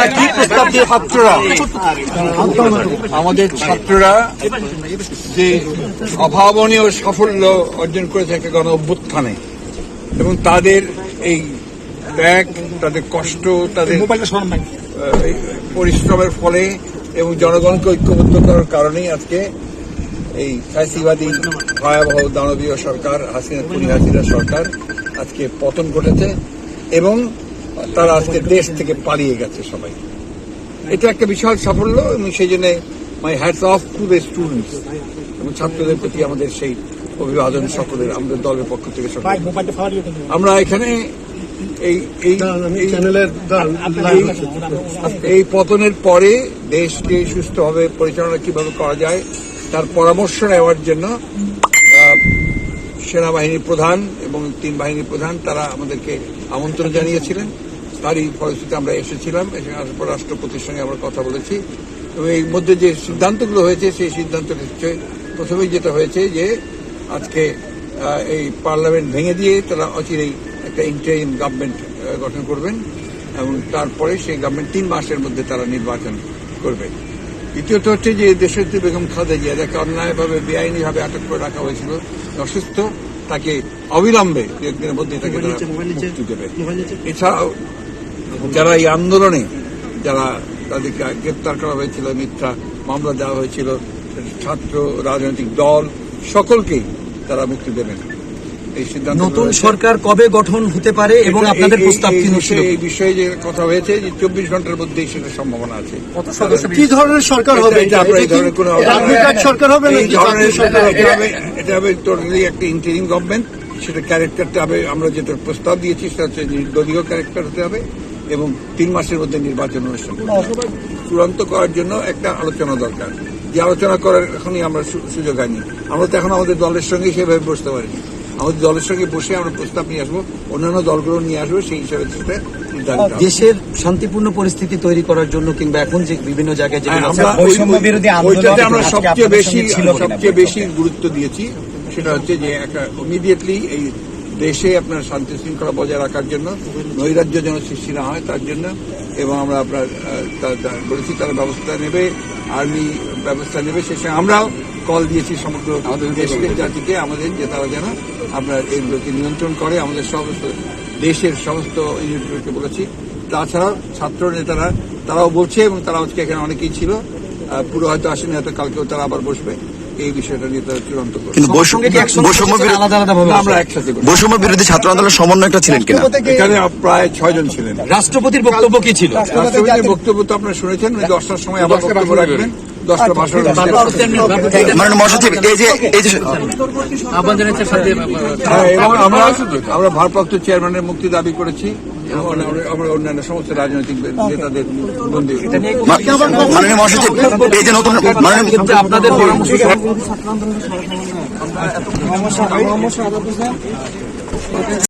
আপনারা কি প্রস্তাব দিয়ে ছাত্ররা? আমাদের ছাত্ররা যে অভাবনীয় সাফল্য অর্জন করে থাকে গণ অভ্যুত্থানে এবং তাদের এই ত্যাগ তাদের কষ্ট তাদের এই পরিশ্রমের ফলে এবং জনগণকে ঐক্যবদ্ধ করার কারণেই আজকে এই ফ্যাসিবাদী ভয়াবহ দানবীয় সরকার হাসিনা পুরি হাসিনা সরকার আজকে পতন ঘটেছে। এবং তারা আজকে দেশ থেকে পালিয়ে গেছে সবাই। এটা একটা বিশাল সাফল্য এবং সেই জন্য my hats off to the students এবং ছাত্রদের প্রতি আমাদের সেই অভিবাদন সকলের আমাদের দলের পক্ষ থেকে আমরা এখানে এই এই এই- পতনের পরে দেশকে সুস্থভাবে পরিচালনা কীভাবে করা যায় তার পরামর্শ নেওয়ার জন্য সেনাবাহিনীর প্রধান এবং তিন বাহিনীর প্রধান, তারা আমাদেরকে আমন্ত্রণ জানিয়েছিলেন। তারই ফলশ্রুতিতে আমরা এসেছিলাম, এসে আসার পর রাষ্ট্রপতির সঙ্গে আমরা কথা বলেছি। এবং এই মধ্যে যে সিদ্ধান্তগুলো হয়েছে, সেই সিদ্ধান্ত প্রথমেই যেটা হয়েছে যে, আজকে এই পার্লামেন্ট ভেঙে দিয়ে তারা অচিরেই একটা ইন্টারিম গভর্নমেন্ট গঠন করবেন এবং তারপরে সেই গভর্নমেন্ট তিন মাসের মধ্যে তারা নির্বাচন করবে। দ্বিতীয়ত হচ্ছে যে দেশত্রী বেগম খালেদা জিয়া যাকে অন্যায়ভাবে বেআইনিভাবে আটক করে রাখা হয়েছিল। অসুস্থ তাকে অবিলম্বে দু একদিনের মধ্যে তাকে মুক্তি দেবে। এছাড়াও যারা এই আন্দোলনে যারা তাদেরকে গ্রেপ্তার করা হয়েছিল মিথ্যা মামলা দেওয়া হয়েছিল ছাত্র রাজনৈতিক দল সকলকেই তারা মুক্তি দেবেন। নতুন সরকার কবে গঠন হতে পারে এবং আপনাদের প্রস্তাব কি ছিল? এই বিষয়ে যে কথা হয়েছে যে চব্বিশ ঘণ্টার মধ্যেই সেটা সম্ভাবনা আছে। কি ধরনের সরকার হবে? কোনো রাজনীতিক সরকার হবে এই ধরনের সরকার হবে? এটা হবে টোটালি একটা ইন্টারিম গভর্নমেন্ট সেটা ক্যারেক্টারটা হবে আমরা যেটা প্রস্তাব দিয়েছি সেটা হচ্ছে নির্দলীয় ক্যারেক্টার হতে হবে এবং তিন মাসের মধ্যে নির্বাচন অনুষ্ঠান চূড়ান্ত করার জন্য একটা আলোচনা দরকার। যে আলোচনা করার এখনই আমরা সু- সুযোগ হয়নি। আমরা তো এখন আমাদের দলের সঙ্গে সেভাবে বসতে পারিনি। আমাদের দলের সঙ্গে বসে আমরা প্রস্তাব নিয়ে আসব অন্যান্য দলগুলো নিয়ে আসব সেই হিসাবে সেটা দেশের শান্তিপূর্ণ পরিস্থিতি তৈরি করার জন্য কিংবা এখন যে বিভিন্ন জায়গায় হ্যাঁ, আমরা সবচেয়ে বেশি? সবচেয়ে বেশি গুরুত্ব দিয়েছি সেটা হচ্ছে যে একটা ইমিডিয়েটলি এই দেশে আপনার শান্তি শৃঙ্খলা বজায় রাখার জন্য নৈরাজ্য যেন সৃষ্টি না হয় তার জন্য এবং আমরা আপনার বলেছি তারা ব্যবস্থা নেবে আর্মি ব্যবস্থা নেবে সে আমরাও কল দিয়েছি সমগ্র আমাদের দেশকে জাতিকে আমাদের যে তারা যেন আপনার এইগুলোকে নিয়ন্ত্রণ করে আমাদের সমস্ত দেশের সমস্ত ইউনিটগুলোকে বলেছি। তাছাড়াও ছাত্র নেতারা তারাও বলছে এবং তারা আজকে এখানে অনেকেই ছিল। পুরো হয়তো আসেনি হয়তো কালকেও তারা আবার বসবে। এই বিষয়টা নিয়ে তারা চূড়ান্ত বৈষম্য বিরোধী ছাত্র আন্দোলনের সমন্বয়কটা ছিলেন কিনা? এখানে প্রায় ছয়জন ছিলেন। রাষ্ট্রপতির বক্তব্য কি ছিল? রাষ্ট্রপতির বক্তব্য তো আপনারা শুনেছেন উনি দশটার সময় আবার বক্তব্য রাখবেন। দশটা মানে মহাসচিব এই যে এই যে হ্যাঁ, আমরা আমরা ভারপ্রাপ্ত চেয়ারম্যানের মুক্তি দাবি করেছি আমরা- আমরা অন্যান্য সমস্ত রাজনৈতিক নেতাদের বন্দী। মাননীয় মহাসচিব এই যে নতুন ক্ষেত্রে আপনাদের পরামর্শ